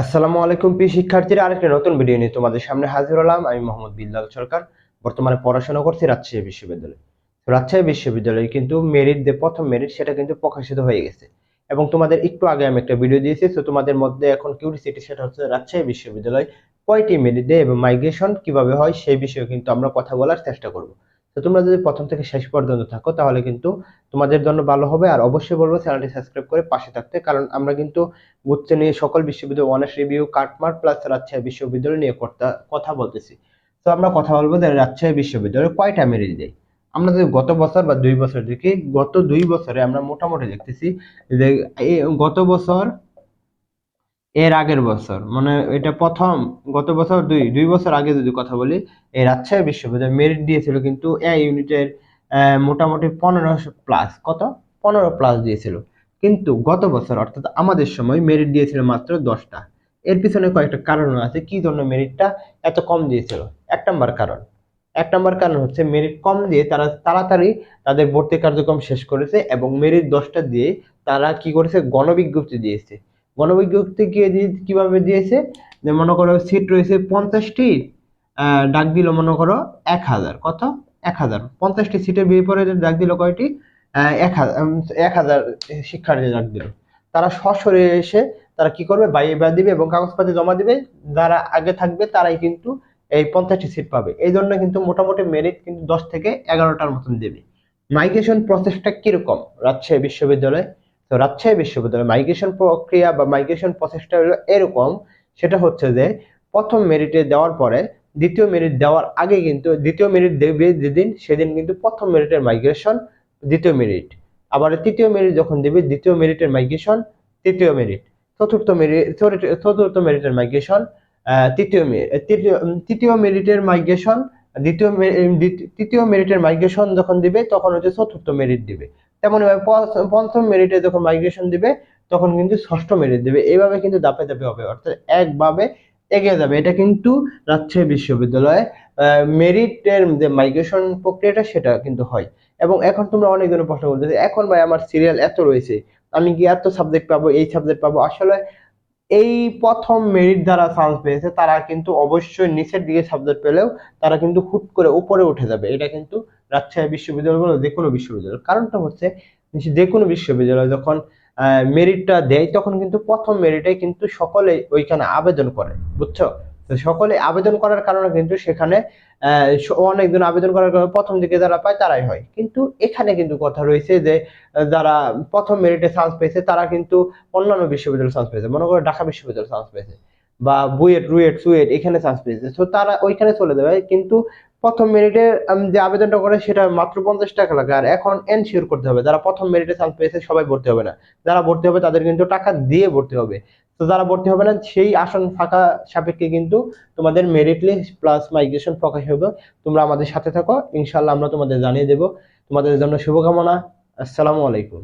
আসসালামু আলাইকুম, প্রিয় শিক্ষার্থীরা। আরেকটা নতুন ভিডিও নিয়ে তোমাদের সামনে হাজির হলাম। আমি মোহাম্মদ বিল্লাল সরকার। বর্তমানে পড়াশোনা করছি রাজশাহী বিশ্ববিদ্যালয়ে। রাজশাহী বিশ্ববিদ্যালয়ে কিন্তু মেরিট যে প্রথম মেরিট সেটা কিন্তু প্রকাশিত হয়ে গেছে। এবং তোমাদের একটু আগে আমি একটা ভিডিও দিয়েছি, তো তোমাদের মধ্যে এখন কিউরিসিটি সেটা হচ্ছে রাজশাহী বিশ্ববিদ্যালয় কয়টি মেরিট দেয় এবং মাইগ্রেশন কীভাবে হয়, সেই বিষয়ে কিন্তু আমরা কথা বলার চেষ্টা করব। তো তোমরা যদি প্রথম থেকে শেষ পর্যন্ত থাকো, তাহলে কিন্তু তোমাদের জন্য ভালো হবে। আর অবশ্যই বলব, চ্যানেলটি সাবস্ক্রাইব করে পাশে থাকতে, কারণ আমরা কিন্তু গুচ্ছ নিয়ে সকল বিশ্ববিদ্যালয় অনার্স রিভিউ কাটমার প্লাস রাজশাহী বিশ্ববিদ্যালয় নিয়ে কথা বলতেছি। তো আমরা কথা বলব যে রাজশাহী বিশ্ববিদ্যালয় কয়টা মেরিট দেয়? আমরা যদি গত বছর বা দুই বছর দেখি, গত দুই বছরে আমরা মোটামুটি দেখতেছি যে গত বছর এর আগের বছর মানে এটা প্রথম, গত বছর দুই দুই বছর আগে যদি কথা বলি, এই রাজশাহী বিশ্ববিদ্যালয় মেরিট দিয়েছিল কিন্তু এ ইউনিটের মোটামুটি পনেরোশো প্লাস কত? পনেরো প্লাস দিয়েছিল। কিন্তু গত বছর, অর্থাৎ আমাদের সময় মেরিট দিয়েছিল মাত্র দশটা। এর পিছনে কয়েকটা কারণ আছে, কি জন্য মেরিটটা এত কম দিয়েছিল? এক নম্বর কারণ, এক নম্বর কারণ হচ্ছে মেরিট কম দিয়ে তারা তাড়াতাড়ি তাদের ভর্তি কার্যক্রম শেষ করেছে এবং মেরিট দশটা দিয়ে তারা কি করেছে? গণবিজ্ঞপ্তি দিয়েছে। গণবিজ্ঞপ্তি গিয়ে দিয়ে কীভাবে দিয়েছে? যে মনে করো সিট রয়েছে পঞ্চাশটি ডাক দিল মনে করো এক হাজার। কত? এক হাজার। পঞ্চাশটি সিটের বিপরীতে ডাক দিল কয়টি? এক হাজার এক হাজার শিক্ষার্থী ডাক দিল। তারা সশরে এসে তারা কি করবে? বাইবা দিবে এবং কাগজপাতি জমা দিবে। যারা আগে থাকবে তারাই কিন্তু এই পঞ্চাশটি সিট পাবে। এই জন্য কিন্তু মোটামুটি মেরিট কিন্তু দশ থেকে এগারোটার মতন দেবে। মাইগ্রেশন প্রসেসটা কীরকম? রাজশাহী বিশ্ববিদ্যালয়ে তো রাজশাহী বিশ্ববিদ্যালয় মাইগ্রেশন প্রক্রিয়া বা মাইগ্রেশন প্রসেসটা হলো এরকম। সেটা হচ্ছে যে, প্রথম মেরিটে দেওয়ার পরে দ্বিতীয় মেরিট দেওয়ার আগে কিন্তু, দ্বিতীয় মেরিট দেবে যেদিন, সেদিন কিন্তু প্রথম মেরিটের মাইগ্রেশন দ্বিতীয় মেরিট আবার তৃতীয় মেরিট যখন দেবে, দ্বিতীয় মেরিটের মাইগ্রেশন তৃতীয় মেরিট চতুর্থ মেরিট চতুর্থ মেরিটের মাইগ্রেশন তৃতীয় তৃতীয় মেরিটের মাইগ্রেশন দ্বিতীয়- তৃতীয় মেরিটের মাইগ্রেশন যখন দিবে, তখন হচ্ছে চতুর্থ মেরিট দিবে। তেমন পঞ্চম মেরিটে যখন মাইগ্রেশন দিবে, তখন কিন্তু ষষ্ঠ মেরিট দিবে। এইভাবে কিন্তু দাপে দাপে হবে। অর্থাৎ একভাবে এগিয়ে যাবে। এটা কিন্তু রাজশাহী বিশ্ববিদ্যালয়ে মেরিটের যে মাইগ্রেশন প্রক্রিয়াটা, সেটা কিন্তু হয়। এবং এখন তোমরা অনেক জনের প্রশ্ন করতেছে এখন ভাই আমার সিরিয়াল এত রয়েছে, আমি কি এত সাবজেক্ট পাবো, এই সাবজেক্ট পাবো? আসলে এই প্রথম মেরিট দ্বারা চান্স পেয়েছে, তারা কিন্তু অবশ্যই নিচের দিকে সাবজেক্ট পেলেও তারা কিন্তু হুট করে উপরে উঠে যাবে। এটা কিন্তু রাজশাহী বিশ্ববিদ্যালয় বলো যে কোনো বিশ্ববিদ্যালয়। কারণটা হচ্ছে যে কোনো বিশ্ববিদ্যালয় যখন মেরিটটা দেয়, তখন কিন্তু প্রথম মেরিটে কিন্তু সকলে ওইখানে আবেদন করে, বুঝছ? সকলে আবেদন করার কারণে কিন্তু সেখানে অনেকজন আবেদন করার কারণে প্রথম দিকে যারা পায় তারাই হয়। কিন্তু এখানে কিন্তু কথা রয়েছে যে, যারা প্রথম মেরিটে চান্স পেয়েছে, তারা কিন্তু অন্যান্য বিশ্ববিদ্যালয়ে চান্স পেয়েছে। মনে করো ঢাকা বিশ্ববিদ্যালয়ে চান্স পেয়েছে। বা বুয়েট, রুয়েট, সুয়েট এখানে চান্স পেয়েছে তো তারা ওইখানে চলে যাবে। কিন্তু প্রথম মেরিটে যে আবেদনটা করে সেটা মাত্র পঞ্চাশ টাকা লাগে। আর এখন এনশিওর করতে হবে, যারা প্রথম মেরিটে চান্স পেয়েছে সবাই ভর্তি হবে না। যারা ভর্তি হবে তাদের কিন্তু টাকা দিয়ে ভর্তি হবে। তো যারা ভর্তি হবে না, সেই আসন ফাঁকা সাপেক্ষে কিন্তু তোমাদের মেরিট লিস্ট প্লাস মাইগ্রেশন প্রকাশ হবে। তোমরা আমাদের সাথে থাকো। ইনশাল্লাহ আমরা তোমাদের জানিয়ে দেবো। তোমাদের জন্য শুভকামনা। আসসালামু আলাইকুম।